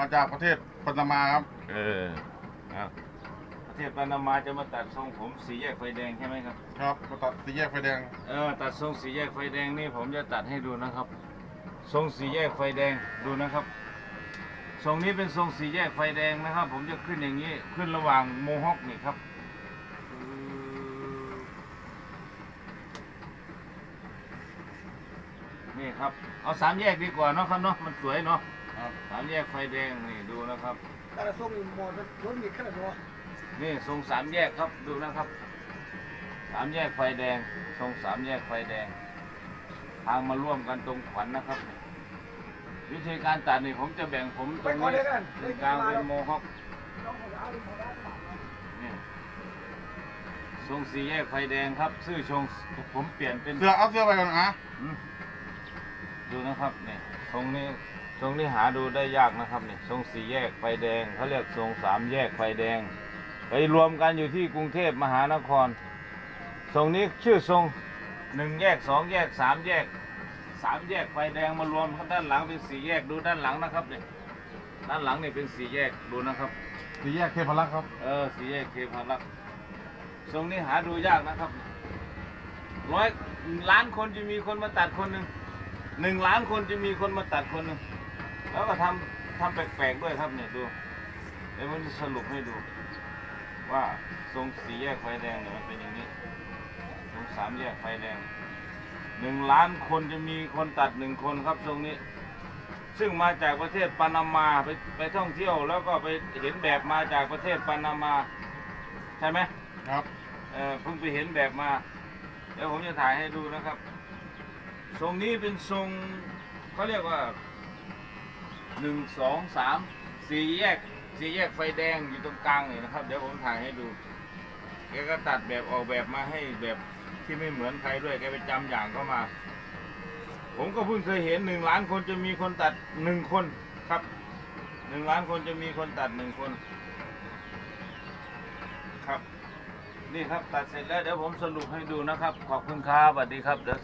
มาจากประเทศปานามาครับ เออเอาประเทศปานามาจะมาตัดทรงผมสีแยกไฟแดงใช่ไหมครับ ครับมาตัดสี่แยกไฟแดง เออตัดทรงสีแยกไฟแดงนี่ผมจะตัดให้ดูนะครับ ทรงสีแยกไฟแดงดูนะครับ ทรงนี้เป็นทรงสีแยกไฟแดงนะครับ ผมจะขึ้นอย่างนี้ขึ้นระหว่างโมฮอคนี่ครับนี่ครับ เอาสามแยกดีกว่าเนาะครับเนาะมันสวยเนาะ ครับสามแยกไฟแดงนี่ดูนะครับ Cara só me mostra, não me cara não. นี่ทรงสามแยกครับดูนะครับสามแยกไฟแดงทรงสามแยกไฟแดง ทางมาร่วมกันตรงขวัญนะครับ วิธีการตัดนี่ผมจะแบ่งผมตรงนี้ตรงกลางเป็นโมฮอคนี่ทรงสี่แยกไฟแดงครับชื่อชงผมเปลี่ยนเป็นเสื้อเอาเสื้อไปก่อนอะอืมดูนะครับนี่ทรงนี้ ทรงนี้หาดูได้ยากนะครับนี่ทรงสี่แยกไฟแดงเขาเรียกทรงสามแยกไฟแดง ไปรวมกันอยู่ที่กรุงเทพมหานคร ทรงนี้ชื่อทรงหนึ่งแยกสองแยกสามแยกสามแยกไฟแดงมารวมกันด้านหลังเป็นสี่แยกดูด้านหลังนะครับเนี่ยด้านหลังนี่เป็นสี่แยกดูนะครับสี่แยกเทพรักษ์ครับเออสี่แยกเทพารักษ์ทรงนี้หาดูยากนะครับร้อยล้านคนจะมีคนมาตัดคนหนึ่งหนึ่งล้านคนจะมีคนมาตัดคนหนึ่ง แล้วก็ทำทำแปลกๆด้วยครับเนี่ยดูเดี๋ยวผมจะสรุปให้ดู ว่าทรงสี่แยกไฟแดงเนี่ยมันเป็นอย่างนี้ทรงสามแยกไฟแดงหนึ่งล้านคนจะมีคนตัดหนึ่งคนครับทรงนี้ ซึ่งมาจากประเทศปานามาไปไปท่องเที่ยว แล้วก็ไปเห็นแบบมาจากประเทศปานามาใช่ไหมครับเออเพิ่งไปเห็นแบบมา เดี๋ยวผมจะถ่ายให้ดูนะครับ ทรงนี้เป็นทรงเขาเรียกว่า หนึ่งสองสามสี่แยกสี่แยกไฟแดงอยู่ตรงกลางนี่นะครับ เดี๋ยวผมถ่ายให้ดูแกก็ตัดแบบออกแบบมาให้แบบที่ไม่เหมือนใครด้วยแกไปจำอย่างเข้ามา ผมก็เพิ่งเคยเห็นหนึ่งล้านคนจะมีคนตัดหนึ่งคนครับหนึ่งล้านคนจะมีคนตัดหนึ่งคน ครับ นี่ครับตัดเสร็จแล้วเดี๋ยวผมสรุปให้ดูนะครับ ขอบคุณครับสวัสดีครับเดี๋ยว